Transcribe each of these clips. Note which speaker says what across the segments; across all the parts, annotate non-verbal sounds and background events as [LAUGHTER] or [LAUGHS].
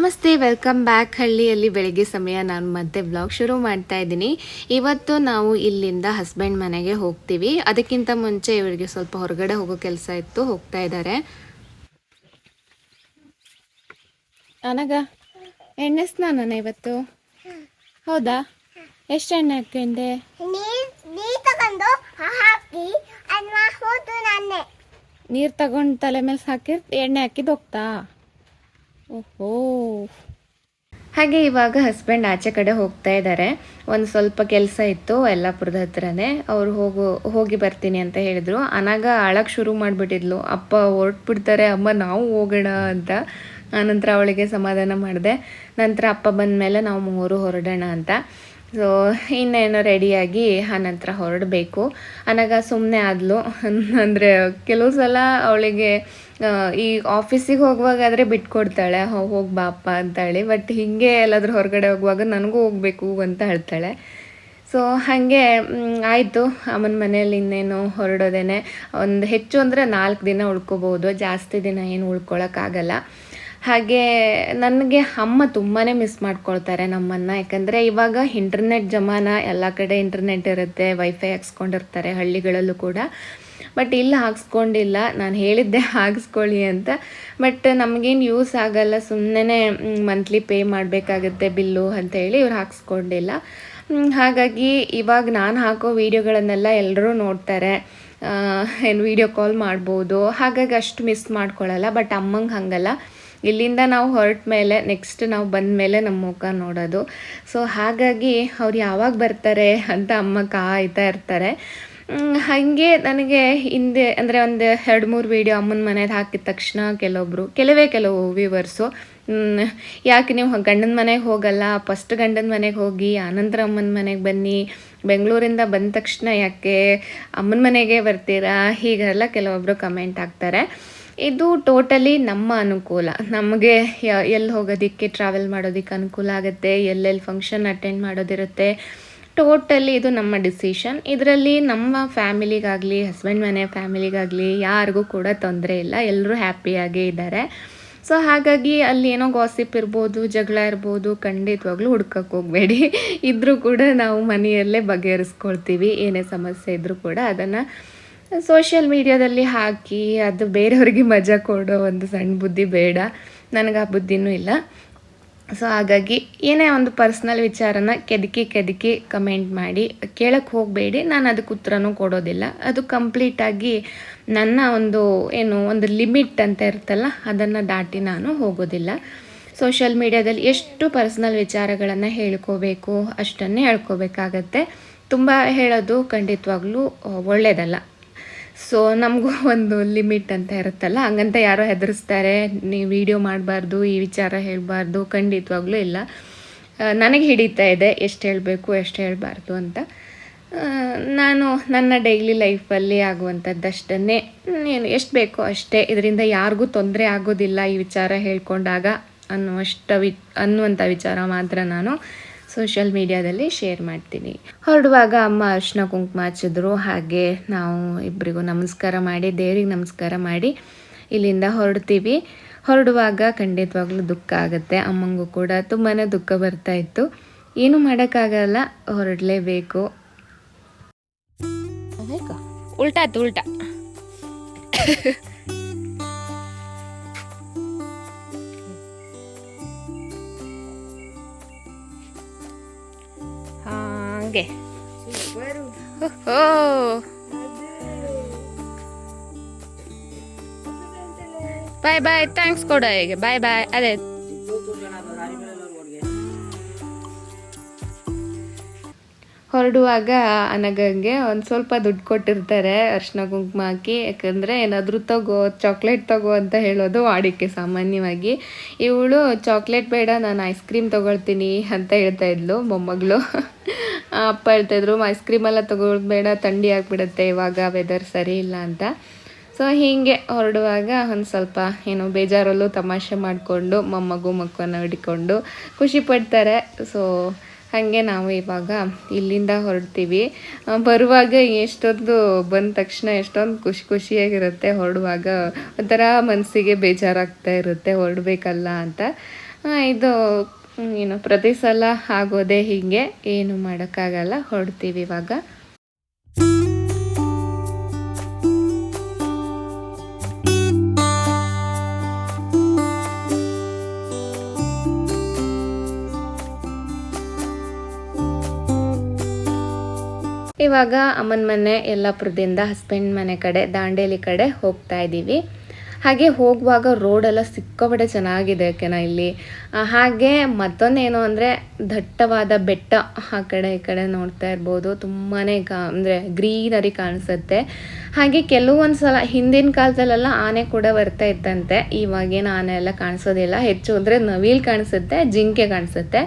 Speaker 1: ನಮಸ್ತೆ welcome back. ಹಳ್ಳಿಯಲ್ಲಿ ಬೆಳಗ್ಗೆ ಸಮಯ. ನಾನು ಮತ್ತೆ ಬ್ಲಾಗ್ ಶುರು ಮಾಡ್ತಾ ಇದ್ದೀನಿ. ಇವತ್ತು ನಾವು ಇಲ್ಲಿಂದ ಹಸ್ಬೆಂಡ್ ಮನೆಗೆ ಹೋಗ್ತೀವಿ. ಅದಕ್ಕಿಂತ ಮುಂಚೆ ಇವರಿಗೆ ಸ್ವಲ್ಪ ಹೊರಗಡೆ ಹೋಗೋ ಕೆಲಸ ಇತ್ತು. ಹೋಗ್ತಾ ಇದ್ದಾರೆ. ನನಗ? ಎಣ್ಣೆ ಸ್ನಾನನ ಇವತ್ತು? ಹೌದಾ? ಎಷ್ಟು ಎಣ್ಣೆ ಹಾಕೊಂಡೆ
Speaker 2: ನೀರ್ ನೀರ್ ಹಾಕಿ ಅನ್ನ ಹೋದು
Speaker 1: ನೀರು ತಗೊಂಡು ತಲೆ ಮೇಲೆ ಹಾಕಿ ಎಣ್ಣೆ ಹಾಕಿದ್ ಹೋಗ್ತಾ? ಓಹೋ. ಹಾಗೆ ಇವಾಗ ಹಸ್ಬೆಂಡ್ ಆಚೆ ಕಡೆ ಹೋಗ್ತಾ ಇದ್ದಾರೆ ಒಂದು ಸ್ವಲ್ಪ ಕೆಲಸ ಇತ್ತು ಯಲ್ಲಾಪುರದ ಹತ್ರನೇ. ಅವ್ರು ಹೋಗು, ಹೋಗಿ ಬರ್ತೀನಿ ಅಂತ ಹೇಳಿದ್ರು. ಅನಾಗ ಅಳಕ್ಕೆ ಶುರು ಮಾಡಿಬಿಟ್ಟಿದ್ಲು. ಅಪ್ಪ ಹೊರಟ್ಬಿಡ್ತಾರೆ, ಅಮ್ಮ, ನಾವು ಹೋಗೋಣ ಅಂತ. ಆನಂತರ ಅವಳಿಗೆ ಸಮಾಧಾನ ಮಾಡಿದೆ. ನಂತರ ಅಪ್ಪ ಬಂದ ಮೇಲೆ ನಾವು ಮೂರು ಹೊರಡೋಣ ಅಂತ. ಸೊ ಇನ್ನೇನು ರೆಡಿಯಾಗಿ ಆನಂತರ ಹೊರಡಬೇಕು. ಅನಾಗ ಸುಮ್ಮನೆ ಆದಲು. [LAUGHS] ಅಂದರೆ ಕೆಲವು ಸಲ ಅವಳಿಗೆ ಈ ಆಫೀಸಿಗೆ ಹೋಗುವಾಗಾದರೆ ಬಿಟ್ಕೊಡ್ತಾಳೆ. ಹೋಗಿ ಬಾಪ್ಪ ಅಂತೇಳಿ. ಬಟ್ ಹೀಗೆ ಎಲ್ಲಾದರೂ ಹೊರಗಡೆ ಹೋಗುವಾಗ ನನಗೂ ಹೋಗಬೇಕು ಅಂತ ಹೇಳ್ತಾಳೆ. ಸೊ ಹಾಗೆ ಆಯಿತು. ಅಮ್ಮನ ಮನೆಯಲ್ಲಿ ಇನ್ನೇನು ಹೊರಡೋದೇನೆ. ಒಂದು ಹೆಚ್ಚು ಅಂದರೆ ನಾಲ್ಕು ದಿನ ಉಳ್ಕೋಬೋದು. ಜಾಸ್ತಿ ದಿನ ಏನು ಉಳ್ಕೊಳಕ್ಕಾಗಲ್ಲ. ಹಾಗೆ ನನಗೆ ಅಮ್ಮ ತುಂಬಾ ಮಿಸ್ ಮಾಡ್ಕೊಳ್ತಾರೆ ನಮ್ಮನ್ನು. ಯಾಕಂದರೆ ಇವಾಗ ಇಂಟರ್ನೆಟ್ ಜಮಾನ ಎಲ್ಲ ಕಡೆ ಇಂಟರ್ನೆಟ್ ಇರುತ್ತೆ ವೈಫೈ ಹಾಕ್ಸ್ಕೊಂಡಿರ್ತಾರೆ ಹಳ್ಳಿಗಳಲ್ಲೂ ಕೂಡ. ಬಟ್ ಇಲ್ಲಿ, ಹಾಕ್ಸ್ಕೊಂಡಿಲ್ಲ. ನಾನು ಹೇಳಿದ್ದೆ [LAUGHS] ಹಾಕ್ಸ್ಕೊಳ್ಳಿ ಅಂತ. ಬಟ್ ನಮಗೇನು ಯೂಸ್ ಆಗಲ್ಲ. ಸುಮ್ಮನೆ ಮಂತ್ಲಿ ಪೇ ಮಾಡಬೇಕಾಗುತ್ತೆ ಬಿಲ್ಲು ಅಂತ ಹೇಳಿ ಇವ್ರು ಹಾಕ್ಸ್ಕೊಂಡಿಲ್ಲ. ಹಾಗಾಗಿ ಇವಾಗ ನಾನು ಹಾಕೋ ವೀಡಿಯೋಗಳನ್ನೆಲ್ಲ ಎಲ್ಲರೂ ನೋಡ್ತಾರೆ. ಏನು ವೀಡಿಯೋ ಕಾಲ್ ಮಾಡ್ಬೋದು. ಹಾಗಾಗಿ ಅಷ್ಟು ಮಿಸ್ ಮಾಡ್ಕೊಳ್ಳಲ್ಲ ಬಟ್ ಅಮ್ಮಂಗೆ ಹಾಗಲ್ಲ. ಇಲ್ಲಿಂದ ನಾವು ಹೊರಟ ಮೇಲೆ ನೆಕ್ಸ್ಟ್ ನಾವು ಬಂದ ಮೇಲೆ ನಮ್ಮ ಮುಖ ನೋಡೋದು. ಸೊ ಹಾಗಾಗಿ ಅವ್ರು ಯಾವಾಗ ಬರ್ತಾರೆ ಅಂತ ಅಮ್ಮ ಕಾಯ್ತಾ ಇರ್ತಾರೆ. ಹಾಗೆ ನನಗೆ ಹಿಂದೆ, ಅಂದರೆ ಒಂದು ಎರಡು ಮೂರು ವೀಡಿಯೋ ಅಮ್ಮನ ಮನೆಗೆ ಹಾಕಿದ ತಕ್ಷಣ ಕೆಲವೊಬ್ಬರು ಕೆಲವೇ ಕೆಲವು ವ್ಯೂವರ್ಸು ಯಾಕೆ ನೀವು ಗಂಡನ ಮನೆಗೆ ಹೋಗಲ್ಲ ಫಸ್ಟ್ ಗಂಡನ ಮನೆಗೆ ಹೋಗಿ, ಆನಂತರ ಅಮ್ಮನ ಮನೆಗೆ ಬನ್ನಿ, ಬೆಂಗಳೂರಿಂದ ಬಂದ ತಕ್ಷಣ ಯಾಕೆ ಅಮ್ಮನ ಮನೆಗೆ ಬರ್ತೀರಾ, ಹೀಗೆಲ್ಲ ಕೆಲವೊಬ್ಬರು ಕಮೆಂಟ್ ಹಾಕ್ತಾರೆ. ಇದು ಟೋಟಲಿ ನಮ್ಮ ಅನುಕೂಲ. ನಮಗೆ ಎಲ್ಲಿ ಹೋಗೋದಕ್ಕೆ ಟ್ರಾವೆಲ್ ಮಾಡೋದಕ್ಕೆ ಅನುಕೂಲ ಆಗುತ್ತೆ, ಎಲ್ಲೆಲ್ಲಿ ಫಂಕ್ಷನ್ ಅಟೆಂಡ್ ಮಾಡೋದಿರುತ್ತೆ. ಟೋಟಲಿ ಇದು ನಮ್ಮ ಡಿಸಿಷನ್ ಇದರಲ್ಲಿ ನಮ್ಮ ಫ್ಯಾಮಿಲಿಗಾಗಲಿ ಹಸ್ಬೆಂಡ್ ಮನೆ ಫ್ಯಾಮಿಲಿಗಾಗಲಿ ಯಾರಿಗೂ ಕೂಡ ತೊಂದರೆ ಇಲ್ಲ. ಎಲ್ಲರೂ ಹ್ಯಾಪಿಯಾಗೇ ಇದ್ದಾರೆ ಸೊ ಹಾಗಾಗಿ ಅಲ್ಲಿ ಏನೋ ಗಾಸಿಪ್ ಇರ್ಬೋದು, ಜಗಳ ಇರ್ಬೋದು, ಖಂಡಿತವಾಗ್ಲೂ ಹುಡ್ಕಕ್ಕೆ ಹೋಗಬೇಡಿ. [LAUGHS] ಇದ್ರೂ ಕೂಡ ನಾವು ಮನೆಯಲ್ಲೇ ಬಗೆಹರಿಸ್ಕೊಳ್ತೀವಿ. ಏನೇ ಸಮಸ್ಯೆ ಇದ್ದರೂ ಕೂಡ ಅದನ್ನು ಸೋಷಿಯಲ್ ಮೀಡಿಯಾದಲ್ಲಿ ಹಾಕಿ ಅದು ಬೇರೆಯವ್ರಿಗೆ ಮಜಾ ಕೊಡೋ ಒಂದು ಸಣ್ಣ ಬುದ್ಧಿ ಬೇಡ. ನನಗೆ ಆ ಬುದ್ಧಿನೂ ಇಲ್ಲ. ಸೊ ಹಾಗಾಗಿ ಏನೇ ಒಂದು ಪರ್ಸ್ನಲ್ ವಿಚಾರನ ಕೆದಕಿ ಕೆದಕಿ ಕಮೆಂಟ್ ಮಾಡಿ. ಕೇಳಕ್ಕೆ ಹೋಗಬೇಡಿ. ನಾನು ಅದಕ್ಕೆ ಉತ್ತರನೂ ಕೊಡೋದಿಲ್ಲ. ಅದು ಕಂಪ್ಲೀಟಾಗಿ ನನ್ನ ಒಂದು ಏನು ಒಂದು ಲಿಮಿಟ್ ಅಂತ ಇರುತ್ತಲ್ಲ, ಅದನ್ನು ದಾಟಿ ನಾನು ಹೋಗೋದಿಲ್ಲ. ಸೋಷಿಯಲ್ ಮೀಡ್ಯಾದಲ್ಲಿ ಎಷ್ಟು ಪರ್ಸ್ನಲ್ ವಿಚಾರಗಳನ್ನು ಹೇಳ್ಕೋಬೇಕು ಅಷ್ಟನ್ನೇ ಹೇಳ್ಕೋಬೇಕಾಗತ್ತೆ. ತುಂಬ ಹೇಳೋದು ಖಂಡಿತವಾಗ್ಲೂ ಒಳ್ಳೆಯದಲ್ಲ ಸೊ ನಮಗೂ [LAUGHS] ಒಂದು ಲಿಮಿಟ್ ಅಂತ ಇರುತ್ತಲ್ಲ, ಹಂಗಂತ ಯಾರೋ ಹೆದರಿಸ್ತಾರೆ, ನೀವು ವಿಡಿಯೋ ಮಾಡಬಾರ್ದು, ಈ ವಿಚಾರ ಹೇಳಬಾರ್ದು, ಖಂಡಿತವಾಗ್ಲೂ ಇಲ್ಲ. ನನಗೆ ಹಿಡಿತಾ ಇದೆ, ಎಷ್ಟು ಹೇಳಬೇಕು, ಎಷ್ಟು ಹೇಳಬಾರ್ದು ಅಂತ. ನಾನು ನನ್ನ ಡೈಲಿ ಲೈಫಲ್ಲಿ ಆಗುವಂಥದ್ದಷ್ಟನ್ನೇ, ಏನು ಎಷ್ಟು ಬೇಕೋ ಅಷ್ಟೇ, ಇದರಿಂದ ಯಾರಿಗೂ ತೊಂದರೆ ಆಗೋದಿಲ್ಲ ಈ ವಿಚಾರ ಹೇಳ್ಕೊಂಡಾಗ ಅನ್ನುವಷ್ಟ ವಿ, ಅನ್ನುವಂಥ ವಿಚಾರ ಮಾತ್ರ ನಾನು ಸೋಷಿಯಲ್ ಮೀಡಿಯಾದಲ್ಲಿ ಶೇರ್ ಮಾಡ್ತೀನಿ. ಹೊರಡುವಾಗ ಅಮ್ಮ ಅರ್ಶಿನ ಕುಂಕುಮ ಹಚ್ಚಿದ್ರು. ಹಾಗೆ ನಾವು ಇಬ್ಬರಿಗೂ ನಮಸ್ಕಾರ ಮಾಡಿ, ದೇವ್ರಿಗೆ ನಮಸ್ಕಾರ ಮಾಡಿ ಇಲ್ಲಿಂದ ಹೊರಡ್ತೀವಿ. ಹೊರಡುವಾಗ ಖಂಡಿತವಾಗ್ಲೂ ದುಃಖ ಆಗುತ್ತೆ. ಅಮ್ಮಂಗೂ ಕೂಡ ತುಂಬಾ ದುಃಖ ಬರ್ತಾ ಇತ್ತು. ಏನು ಮಾಡೋಕ್ಕಾಗಲ್ಲ, ಹೊರಡಲೇಬೇಕು. ಉಲ್ಟಾ. ಉಲ್ಟಾ ಬಾಯ್ ಬಾಯ್ ಥ್ಯಾಂಕ್ಸ್ ಕೊಡ ಹೇಗೆ ಬಾಯ್ ಬಾಯ್ ಅದೇ. ಹೊರಡುವಾಗ ಅನಗಂಗೆ ಒಂದು ಸ್ವಲ್ಪ ದುಡ್ಡು ಕೊಟ್ಟಿರ್ತಾರೆ ಅರ್ಶಿನ ಕುಂಕುಮ ಹಾಕಿ ಯಾಕಂದರೆ ಏನಾದರೂ ತಗೋ ಚಾಕ್ಲೇಟ್ ತಗೋ ಅಂತ ಹೇಳೋದು ವಾಡಿಕೆ ಸಾಮಾನ್ಯವಾಗಿ. ಇವಳು ಚಾಕ್ಲೇಟ್ ಬೇಡ ನಾನು ಐಸ್ ಕ್ರೀಮ್ ತೊಗೊಳ್ತೀನಿ ಅಂತ ಹೇಳ್ತಾ ಇದ್ಲು ಮೊಮ್ಮಗಳು. ಅಪ್ಪ ಹೇಳ್ತಾಯಿದ್ರು ಐಸ್ ಕ್ರೀಮ್ ಎಲ್ಲ ತಗೊಳ್ಳೋದು ಬೇಡ, ಥಂಡಿ ಆಗಿಬಿಡುತ್ತೆ, ಇವಾಗ ವೆದರ್ ಸರಿ ಇಲ್ಲ ಅಂತ. ಸೊ ಹೀಗೆ ಹೊರಡುವಾಗ ಒಂದು ಸ್ವಲ್ಪ ಏನು ಬೇಜಾರಲ್ಲೂ ತಮಾಷೆ ಮಾಡಿಕೊಂಡು, ಮೊಮ್ಮಗು ಮಕ್ಕಳನ್ನ ಹಿಡ್ಕೊಂಡು ಖುಷಿ ಪಡ್ತಾರೆ. ಸೊ ಹಾಗೆ ನಾವು ಇವಾಗ ಇಲ್ಲಿಂದ ಹೊರಡ್ತೀವಿ. ಬರುವಾಗ ಎಷ್ಟೊಂದು ಬಂದ ತಕ್ಷಣ ಎಷ್ಟೊಂದು ಖುಷಿ ಖುಷಿಯಾಗಿರುತ್ತೆ, ಹೊರಡುವಾಗ ಒಂಥರ ಮನಸ್ಸಿಗೆ ಬೇಜಾರಾಗ್ತಾ ಇರುತ್ತೆ, ಹೊರಡಬೇಕಲ್ಲ ಅಂತ. ಇದು ಏನು ಪ್ರತಿ ಸಲ ಆಗೋದೇ ಹೀಗೆ, ಏನು ಮಾಡೋಕ್ಕಾಗಲ್ಲ ಹೊಡ್ತೀವಿ ಇವಾಗ. ಇವಾಗ ಅಮ್ಮನ ಮನೆ, ಯಲ್ಲಾಪುರದಿಂದ ಹಸ್ಬೆಂಡ್ ಮನೆ ಕಡೆ, ದಾಂಡೇಲಿ ಕಡೆ ಹೋಗ್ತಾ ಇದ್ದೀವಿ ಹಾಗೆ ಹೋಗುವಾಗ ರೋಡೆಲ್ಲ ಸಿಕ್ಕಾಪಟ್ಟೆ ಚೆನ್ನಾಗಿದೆ ಯಾಕೆನ ಇಲ್ಲಿ. ಹಾಗೆ ಮತ್ತೊಂದೇನು ಅಂದರೆ ದಟ್ಟವಾದ ಬೆಟ್ಟ ಆ ಕಡೆ ಈ ಕಡೆ ನೋಡ್ತಾ ಇರ್ಬೋದು. ತುಂಬಾ ಕಾ, ಅಂದರೆ ಗ್ರೀನರಿ ಕಾಣಿಸುತ್ತೆ. ಹಾಗೆ ಕೆಲವೊಂದು ಸಲ ಹಿಂದಿನ ಕಾಲದಲ್ಲೆಲ್ಲ ಆನೆ ಕೂಡ ಬರ್ತಾ ಇತ್ತಂತೆ. ಇವಾಗೇನು ಆನೆ ಎಲ್ಲ ಕಾಣಿಸೋದಿಲ್ಲ. ಹೆಚ್ಚು ಅಂದರೆ ನವಿಲ್ ಕಾಣಿಸುತ್ತೆ, ಜಿಂಕೆ ಕಾಣಿಸುತ್ತೆ.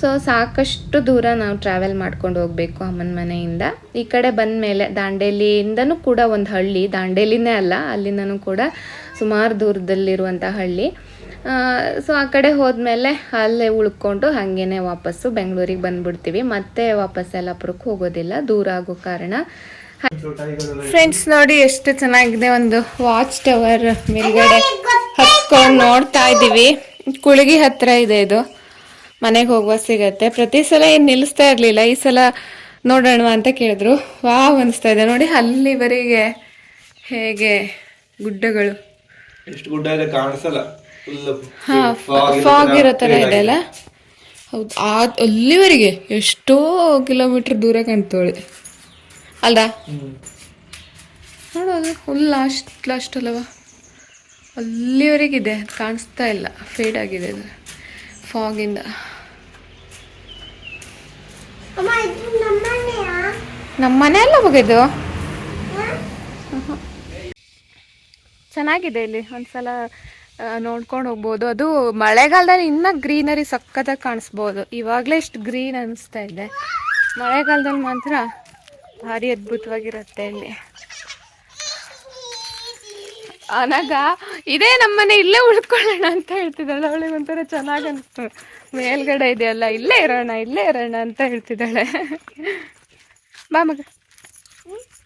Speaker 1: ಸೊ ಸಾಕಷ್ಟು ದೂರ ನಾವು ಟ್ರಾವೆಲ್ ಮಾಡ್ಕೊಂಡು ಹೋಗಬೇಕು ಅಮ್ಮನ ಮನೆಯಿಂದ. ಈ ಕಡೆ ಬಂದ ಮೇಲೆ ದಾಂಡೇಲಿಯಿಂದನೂ ಕೂಡ ಒಂದು ಹಳ್ಳಿ. ದಾಂಡೇಲಿನೇ ಅಲ್ಲ, ಅಲ್ಲಿಂದನೂ ಕೂಡ ಸುಮಾರು ದೂರದಲ್ಲಿರುವಂಥ ಹಳ್ಳಿ. ಸೊ ಆ ಕಡೆ ಹೋದ್ಮೇಲೆ ಅಲ್ಲೇ ಉಳ್ಕೊಂಡು ಹಾಗೇನೆ ವಾಪಸ್ಸು ಬೆಂಗಳೂರಿಗೆ ಬಂದ್ಬಿಡ್ತೀವಿ. ಮತ್ತೆ ವಾಪಸ್ ಯಲ್ಲಾಪುರಕ್ಕೆ ಹೋಗೋದಿಲ್ಲ, ದೂರ ಆಗೋ ಕಾರಣ. ಫ್ರೆಂಡ್ಸ್ ನೋಡಿ ಎಷ್ಟು ಚೆನ್ನಾಗಿದೆ ಒಂದು ವಾಚ್ ಟವರ್ ಮೇಲ್ಗಡೆ ಹತ್ಕೊಂಡು ನೋಡ್ತಾ ಇದ್ದೀವಿ ಕುಳಗಿ ಹತ್ರ ಇದೆ ಇದು. ಮನೆಗೆ ಹೋಗುವ ಸಿಗತ್ತೆ. ಪ್ರತಿ ಸಲ ಏನು ನಿಲ್ಲಿಸ್ತಾ ಇರಲಿಲ್ಲ ಈ ಸಲ ನೋಡೋಣ ಅಂತ ಕೇಳಿದ್ರು. ವಾವ್ ಅನಿಸ್ತಾ ಇದೆ. ನೋಡಿ ಅಲ್ಲಿವರೆಗೆ ಹೇಗೆ ಗುಡ್ಡಗಳು.
Speaker 3: ಎಷ್ಟು ಗುಡ್ಡ ಇದೆ ಕಾಣಿಸಲ್ಲ. ಫುಲ್
Speaker 1: ಫಾಗ್ ಇರೋ ಥರ ಇದೆ ಅಲ್ಲ? ಹೌದು. ಆ ಅಲ್ಲಿವರೆಗೆ ಎಷ್ಟೋ ಕಿಲೋಮೀಟರ್ ದೂರ ಕಾಣ್ತವಳೆ. ಅಲ್ದಾ? ನೋಡೋದು ಫುಲ್ ಲಾಸ್ಟ್ ಲಾಸ್ಟ್ ಅಲ್ಲವ? ಅಲ್ಲಿವರೆಗಿದೆ. ಕಾಣಿಸ್ತಾ ಇಲ್ಲ. ಫೇಡ್ ಆಗಿದೆ ಅದು. ಫಾಗಿಂದ
Speaker 2: ಅಮ್ಮ ಇದು ನಮ್ಮನೆಯಾ
Speaker 1: ನಮ್ಮ ಮನೆ ಅಲ್ಲ ಹೋಗಿದ್ದು ಚೆನ್ನಾಗಿದೆ ಇಲ್ಲಿ, ಒಂದ್ಸಲ ನೋಡ್ಕೊಂಡು ಹೋಗ್ಬೋದು. ಅದು ಮಳೆಗಾಲದಲ್ಲಿ ಇನ್ನೂ ಗ್ರೀನರಿ ಸಕ್ಕತ್ತಾಗಿ ಕಾಣಿಸ್ಬೋದು. ಇವಾಗಲೇ ಇಷ್ಟು ಗ್ರೀನ್ ಅನಿಸ್ತಾ ಇದೆ. ಮಳೆಗಾಲದಲ್ಲಿ ಮಾತ್ರ ಭಾರಿ ಅದ್ಭುತವಾಗಿರುತ್ತೆ ಇಲ್ಲಿ. ಅನಗ ಇದೇ ನಮ್ಮನೆ ಇಲ್ಲೇ ಉಳ್ಕೊಳ್ಳೋಣ ಅಂತ ಹೇಳ್ತಿದ್ದಾಳೆ. ಅವಳಿಗೆ ಒಂಥರ ಚೆನ್ನಾಗಿ ಅನಿಸ್ತು. ಮೇಲ್ಗಡೆ ಇದೆಯಲ್ಲ, ಇಲ್ಲೇ ಇರೋಣ ಇಲ್ಲೇ ಇರೋಣ ಅಂತ ಹೇಳ್ತಿದ್ದಾಳೆ. ಬಾ ಮಗ.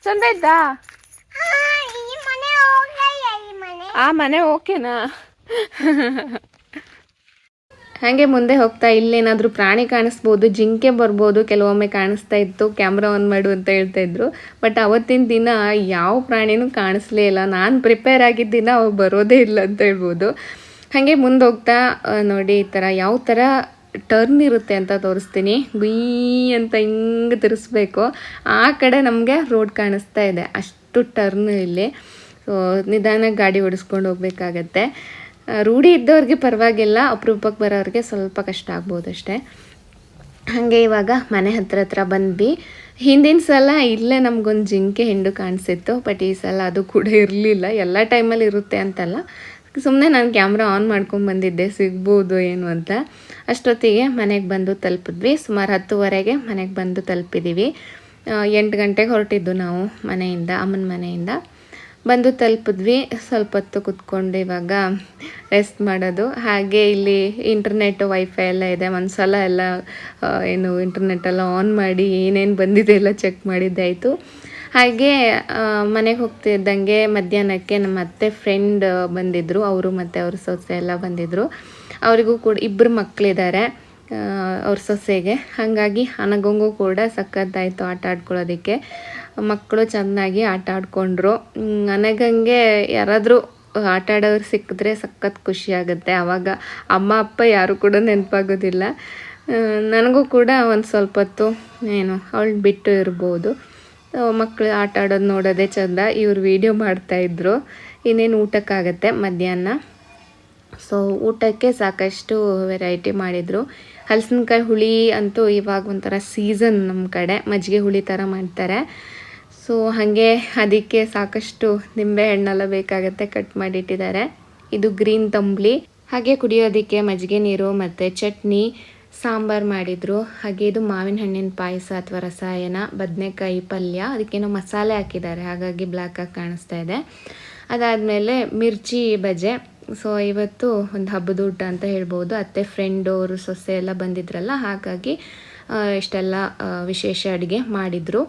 Speaker 1: ಚಂದ ಇದ್ದಾ? ಆ ಮನೆ ಓಕೆನಾ? ಹಾಗೆ ಮುಂದೆ ಹೋಗ್ತಾ ಇಲ್ಲೇನಾದರೂ ಪ್ರಾಣಿ ಕಾಣಿಸ್ಬೋದು, ಜಿಂಕೆ ಬರ್ಬೋದು, ಕೆಲವೊಮ್ಮೆ ಕಾಣಿಸ್ತಾ ಇತ್ತು ಕ್ಯಾಮ್ರಾ ಆನ್ ಮಾಡು ಅಂತ ಹೇಳ್ತಾ ಇದ್ರು. ಬಟ್ ಅವತ್ತಿನ ದಿನ ಯಾವ ಪ್ರಾಣಿನೂ ಕಾಣಿಸ್ಲೇ ಇಲ್ಲ. ನಾನು ಪ್ರಿಪೇರ್ ಆಗಿದ್ದ ದಿನ ಬರೋದೇ ಇಲ್ಲ ಅಂತ ಹೇಳ್ಬೋದು. ಹಾಗೆ ಮುಂದೆ ಹೋಗ್ತಾ ನೋಡಿ ಈ ಥರ ಯಾವ ಥರ ಟರ್ನ್ ಇರುತ್ತೆ ಅಂತ ತೋರಿಸ್ತೀನಿ. ಗುಯ್ ಅಂತ ಹಿಂಗೆ ತಿರ್ಸ್ಬೇಕು. ಆ ಕಡೆ ನಮಗೆ ರೋಡ್ ಕಾಣಿಸ್ತಾ ಇದೆ. ಅಷ್ಟು ಟರ್ನ್ ಇಲ್ಲಿ. ಸೊ ನಿಧಾನಕ್ಕೆ ಗಾಡಿ ಓಡಿಸ್ಕೊಂಡು ಹೋಗ್ಬೇಕಾಗತ್ತೆ. ರೂಢಿ ಇದ್ದವ್ರಿಗೆ ಪರವಾಗಿಲ್ಲ. ಅಪರೂಪಕ್ಕೆ ಬರೋರಿಗೆ ಸ್ವಲ್ಪ ಕಷ್ಟ ಆಗ್ಬೋದು ಅಷ್ಟೇ ಹಾಗೆ ಇವಾಗ ಮನೆ ಹತ್ರ ಹತ್ರ ಬಂದ್ವಿ. ಹಿಂದಿನ ಸಲ ಇಲ್ಲೇ ನಮಗೊಂದು ಜಿಂಕೆ ಹಿಂಡು ಕಾಣಿಸಿತ್ತು. ಬಟ್ ಈ ಸಲ ಅದು ಕೂಡ ಇರಲಿಲ್ಲ. ಎಲ್ಲ ಟೈಮಲ್ಲಿ ಇರುತ್ತೆ ಅಂತಲ್ಲ. ಸುಮ್ಮನೆ ನಾನು ಕ್ಯಾಮ್ರಾ ಆನ್ ಮಾಡ್ಕೊಂಡು ಬಂದಿದ್ದೆ, ಸಿಗ್ಬೋದು ಏನು ಅಂತ. ಅಷ್ಟೊತ್ತಿಗೆ ಮನೆಗೆ ಬಂದು ತಲುಪಿದ್ವಿ. ಸುಮಾರು ಹತ್ತುವರೆಗೆ ಮನೆಗೆ ಬಂದು ತಲುಪಿದ್ದೀವಿ ಎಂಟು ಗಂಟೆಗೆ ಹೊರಟಿದ್ದು ನಾವು ಮನೆಯಿಂದ, ಅಮ್ಮನ ಮನೆಯಿಂದ. ಬಂದು ತಲುಪಿದ್ವಿ. ಸ್ವಲ್ಪ ಹೊತ್ತು ಕುತ್ಕೊಂಡು ಇವಾಗ ರೆಸ್ಟ್ ಮಾಡೋದು. ಹಾಗೆ ಇಲ್ಲಿ ಇಂಟರ್ನೆಟ್, ವೈಫೈ ಎಲ್ಲ ಇದೆ. ಒಂದು ಸಲ ಎಲ್ಲ ಏನು ಇಂಟರ್ನೆಟ್ ಎಲ್ಲ ಆನ್ ಮಾಡಿ ಏನೇನು ಬಂದಿದೆ ಎಲ್ಲ ಚೆಕ್ ಮಾಡಿದ್ದಾಯಿತು. ಹಾಗೆ ಮನೆಗೆ ಹೋಗ್ತಿದ್ದಂಗೆ ಮಧ್ಯಾಹ್ನಕ್ಕೆ ನಮ್ಮ ಅತ್ತೆ ಫ್ರೆಂಡ್ ಬಂದಿದ್ದರು ಅವರು ಮತ್ತು ಅವ್ರ ಸೊಸೆ ಎಲ್ಲ ಬಂದಿದ್ದರು ಅವರಿಗೂ ಕೂಡ ಇಬ್ಬರು ಮಕ್ಕಳಿದ್ದಾರೆ ಅವ್ರ ಸೊಸೆಗೆ. ಹಾಗಾಗಿ ನನಗಂಗೂ ಕೂಡ ಸಖತ್ತಾಯಿತು ಆಟ ಆಡ್ಕೊಳ್ಳೋದಕ್ಕೆ. ಮಕ್ಕಳು ಚೆನ್ನಾಗಿ ಆಟ ಆಡ್ಕೊಂಡ್ರು. ನನಗಂಗೆ ಯಾರಾದರೂ ಆಟ ಆಡೋರು ಸಿಕ್ಕಿದ್ರೆ ಸಖತ್ ಖುಷಿ ಆಗುತ್ತೆ. ಆವಾಗ ಅಮ್ಮ, ಅಪ್ಪ ಯಾರು ಕೂಡ ನೆನಪಾಗೋದಿಲ್ಲ. ನನಗೂ ಕೂಡ ಒಂದು ಸ್ವಲ್ಪ ಹೊತ್ತು, ಏನು, ಅವಳು ಬಿಟ್ಟು ಇರ್ಬೋದು. ಮಕ್ಕಳು ಆಟ ಆಡೋದು ನೋಡೋದೇ ಚಂದ. ಇವ್ರು ವೀಡಿಯೋ ಮಾಡ್ತಾಯಿದ್ರು ಇನ್ನೇನು ಊಟಕ್ಕಾಗತ್ತೆ ಮಧ್ಯಾಹ್ನ? ಸೊ ಊಟಕ್ಕೆ ಸಾಕಷ್ಟು ವೆರೈಟಿ ಮಾಡಿದರು. ಹಲಸಿನಕಾಯಿ ಹುಳಿ ಅಂತೂ ಇವಾಗ ಒಂಥರ ಸೀಸನ್ ನಮ್ಮ ಕಡೆ. ಮಜ್ಜಿಗೆ ಹುಳಿ ಥರ ಮಾಡ್ತಾರೆ. ಸೊ ಹಾಗೆ ಅದಕ್ಕೆ ಸಾಕಷ್ಟು ನಿಂಬೆ ಹಣ್ಣೆಲ್ಲ ಬೇಕಾಗತ್ತೆ ಕಟ್ ಮಾಡಿಟ್ಟಿದ್ದಾರೆ. ಇದು ಗ್ರೀನ್ ತಂಬ್ಲಿ. ಹಾಗೆ ಕುಡಿಯೋದಕ್ಕೆ ಮಜ್ಜಿಗೆ ನೀರು ಮತ್ತು ಚಟ್ನಿ ಸಾಂಬಾರು ಮಾಡಿದರು. ಹಾಗೆ ಇದು ಮಾವಿನ ಹಣ್ಣಿನ ಪಾಯಸ ಅಥವಾ ರಸಾಯನ, ಬದನೆಕಾಯಿ ಪಲ್ಯ, ಅದಕ್ಕೇನೋ ಮಸಾಲೆ ಹಾಕಿದ್ದಾರೆ. ಹಾಗಾಗಿ ಬ್ಲ್ಯಾಕಾಗಿ ಕಾಣಿಸ್ತಾ ಇದೆ. ಅದಾದಮೇಲೆ ಮಿರ್ಚಿ ಬಜೆ. ಸೊ ಇವತ್ತು ಒಂದು ಹಬ್ಬದ ಊಟ ಅಂತ ಹೇಳ್ಬೋದು. ಅತ್ತೆ ಫ್ರೆಂಡು ಅವರು, ಸೊಸೆ ಎಲ್ಲ ಬಂದಿದ್ರಲ್ಲ, ಹಾಗಾಗಿ ಇಷ್ಟೆಲ್ಲ ವಿಶೇಷ ಅಡುಗೆ ಮಾಡಿದರು.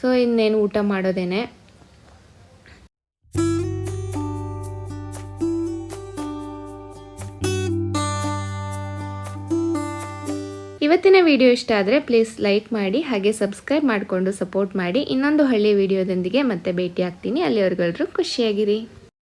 Speaker 1: ಸೊ ಇನ್ನೇನು ಊಟ ಮಾಡೋದೇನೆ? ಇವತ್ತಿನ ವಿಡಿಯೋ ಇಷ್ಟ ಆದರೆ ಪ್ಲೀಸ್ ಲೈಕ್ ಮಾಡಿ ಹಾಗೆ ಸಬ್ಸ್ಕ್ರೈಬ್ ಮಾಡಿಕೊಂಡು ಸಪೋರ್ಟ್ ಮಾಡಿ. ಇನ್ನೊಂದು ಹಳ್ಳಿ ವಿಡಿಯೋದೊಂದಿಗೆ ಮತ್ತೆ ಭೇಟಿ ಆಗ್ತೀನಿ ಅಲ್ಲಿವರೆಗೂ ಖುಷಿಯಾಗಿರಿ.